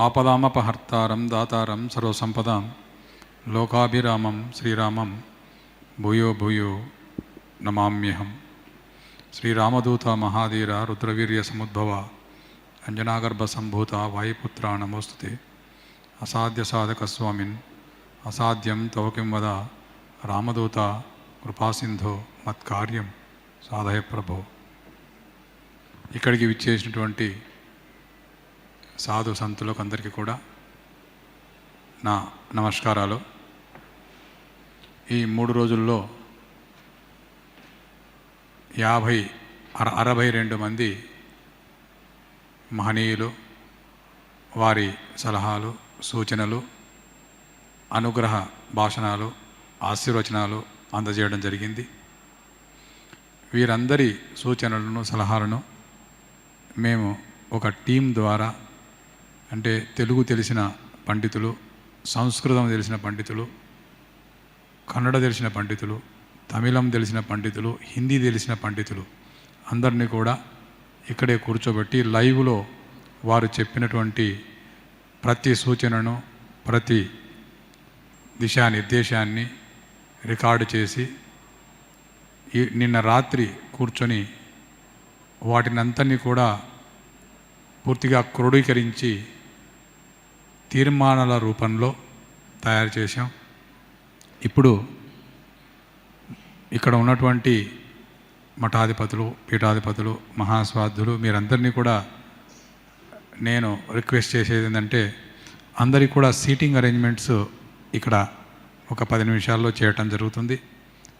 ఆపదామపహర్తారం దాతారం సర్వసంపదాం. లోకాభిరామం శ్రీరామం భూయో భూయో నమామ్యహం. శ్రీరామదూత మహాధీర రుద్రవీర్య సముద్భవ అంజనాగర్భ సంభూత వాయుపుత్ర నమోస్తుతే. అసాధ్య సాధక స్వామిన్ అసాధ్యం తవకిం వద. రామదూత కృపాసింధో మత్కార్యం సాధయ ప్రభో ఇక్కడికి విచ్చేసినటువంటి సాధు సంతులకు అందరికీ కూడా నా నమస్కారాలు. ఈ మూడు రోజుల్లో యాభై అర అరవై రెండు మంది మహనీయులు వారి సలహాలు సూచనలు అనుగ్రహ భాషణాలు ఆశీర్వచనాలు అందజేయడం జరిగింది. వీరందరి సూచనలను సలహాలను మేము ఒక టీం ద్వారా అంటే తెలుగు తెలిసిన పండితులు సంస్కృతం తెలిసిన పండితులు కన్నడ తెలిసిన పండితులు తమిళం తెలిసిన పండితులు హిందీ తెలిసిన పండితులు అందరినీ కూడా ఇక్కడే కూర్చోబెట్టి లైవ్లో వారు చెప్పినటువంటి ప్రతి సూచనను ప్రతి దిశానిర్దేశాన్ని రికార్డు చేసి నిన్న రాత్రి కూర్చొని వాటినంతని కూడా పూర్తిగా క్రోడీకరించి తీర్మానాల రూపంలో తయారు చేశాం. ఇప్పుడు ఇక్కడ ఉన్నటువంటి మఠాధిపతులు పీఠాధిపతులు మహాస్వార్థులు మీరందరినీ కూడా నేను రిక్వెస్ట్ చేసేది ఏంటంటే అందరికీ కూడా సీటింగ్ అరేంజ్మెంట్స్ ఇక్కడ ఒక పది నిమిషాల్లో చేయటం జరుగుతుంది.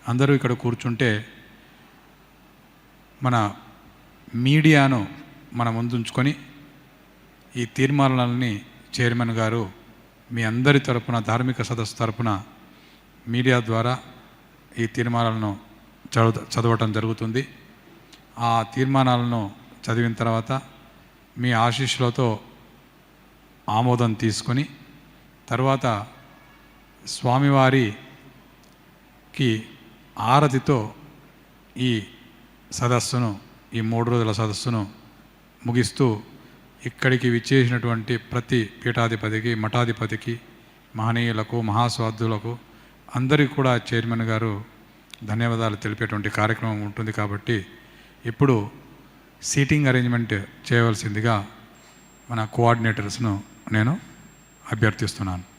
అందరూ ఇక్కడ కూర్చుంటే మన మీడియాను మన ముందుంచుకొని ఈ తీర్మానాలని చైర్మన్ గారు మీ అందరి తరపున ధార్మిక సదస్సు తరపున మీడియా ద్వారా ఈ తీర్మానాలను చదువు చదవటం జరుగుతుంది. ఆ తీర్మానాలను చదివిన తర్వాత మీ ఆశీస్సులతో ఆమోదం తీసుకొని తర్వాత స్వామివారికి ఆరతితో ఈ సదస్సును ఈ మూడు రోజుల సదస్సును ముగిస్తూ ఇక్కడికి విచ్చేసినటువంటి ప్రతి పీఠాధిపతికి మఠాధిపతికి మహనీయులకు మహాస్వాదులకు అందరికీ కూడా చైర్మన్ గారు ధన్యవాదాలు తెలిపేటువంటి కార్యక్రమం ఉంటుంది కాబట్టి ఇప్పుడు సీటింగ్ అరేంజ్మెంట్ చేయవలసిందిగా మన కోఆర్డినేటర్స్ను నేను అభ్యర్థిస్తున్నాను.